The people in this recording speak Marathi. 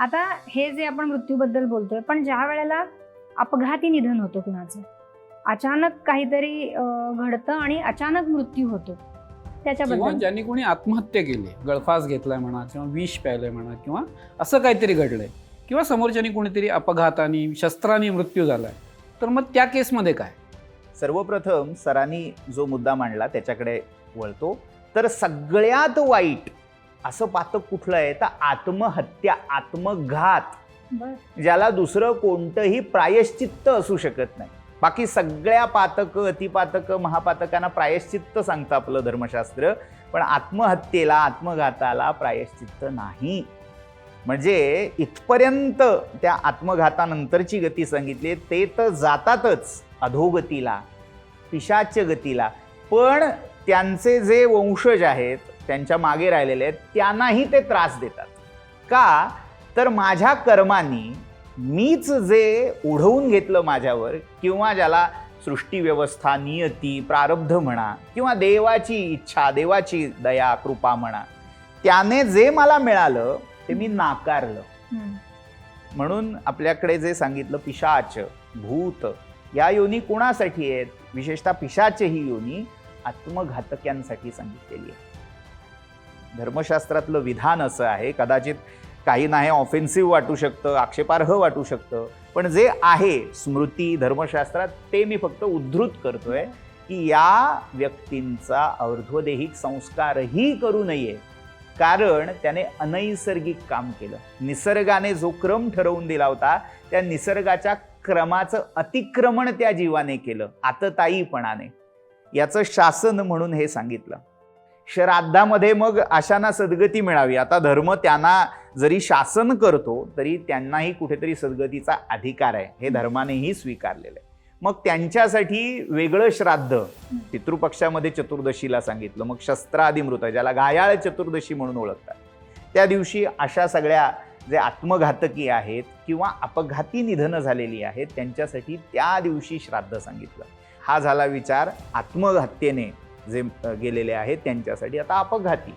आता हे जे आपण मृत्यूबद्दल बोलतोय पण ज्या वेळेला अपघाती निधन होतं कुणाचं अचानक काहीतरी घडतं आणि अचानक मृत्यू होतो त्याच्याबद्दल. ज्यांनी कोणी आत्महत्या केली गळफास घेतलाय म्हणा किंवा विष प्यायलंय म्हणा किंवा असं काहीतरी घडलंय किंवा समोरच्यानी कोणीतरी अपघाताने शस्त्राने मृत्यू झालाय तर मग त्या केसमध्ये काय? सर्वप्रथम सरांनी जो मुद्दा मांडला त्याच्याकडे वळतो. तर सगळ्यात वाईट असं पातक कुठलं आहे? तर आत्महत्या आत्मघात. ज्याला दुसरं कोणतंही प्रायश्चित्त असू शकत नाही. बाकी सगळ्या पातक अतिपातक महापातकांना प्रायश्चित्त सांगतं आपलं धर्मशास्त्र. पण आत्महत्येला आत्मघाताला प्रायश्चित्त नाही. म्हणजे इथपर्यंत त्या आत्मघातानंतरची गती सांगितली ते तर जातातच अधोगतीला पिशाच्य गतीला. पण त्यांचे जे वंशज आहेत त्यांच्या मागे राहिलेले आहेत त्यांनाही ते त्रास देतात. का? तर माझ्या कर्मांनी मीच जे ओढवून घेतलं माझ्यावर किंवा ज्याला सृष्टी व्यवस्था नियती प्रारब्ध म्हणा किंवा देवाची इच्छा देवाची दया कृपा म्हणा त्याने जे मला मिळालं ते मी नाकारलं. म्हणून आपल्याकडे जे सांगितलं पिशाच भूत या योनी कोणासाठी आहेत? विशेषतः पिशाच ही योनी आत्मघातक्यांसाठी सांगितलेली आहे धर्मशास्त्रातलं विधान असं आहे कदाचित काही नाही ऑफेन्सिव्ह वाटू शकतं आक्षेपार्ह वाटू शकतं. पण जे आहे स्मृती धर्मशास्त्रात ते मी फक्त उद्धृत करतोय की या व्यक्तींचा अर्धोदेहिक संस्कारही करू नये. कारण त्याने अनैसर्गिक काम केलं. निसर्गाने जो क्रम ठरवून दिला होता त्या निसर्गाच्या क्रमाचं अतिक्रमण त्या जीवाने केलं आतताईपणाने याचं शासन म्हणून हे सांगितलं. श्राद्धामध्ये मग अशांना सद्गती मिळावी. आता धर्म त्यांना जरी शासन करतो तरी त्यांनाही कुठेतरी सद्गतीचा अधिकार आहे. हे धर्मानेही स्वीकारलेलं आहे. मग त्यांच्यासाठी वेगळं श्राद्ध. पितृपक्षामध्ये चतुर्दशीला सांगितलं. मग शस्त्रादिमृत ज्याला घायाळ चतुर्दशी म्हणून ओळखतात. त्या दिवशी अशा सगळ्या जे आत्मघातकी आहेत किंवा अपघाती निधनं झालेली आहेत त्यांच्यासाठी त्या दिवशी श्राद्ध सांगितलं. हा झाला विचार आत्महत्येने. जे गेलेले आहेत त्यांच्यासाठी आता अपघाती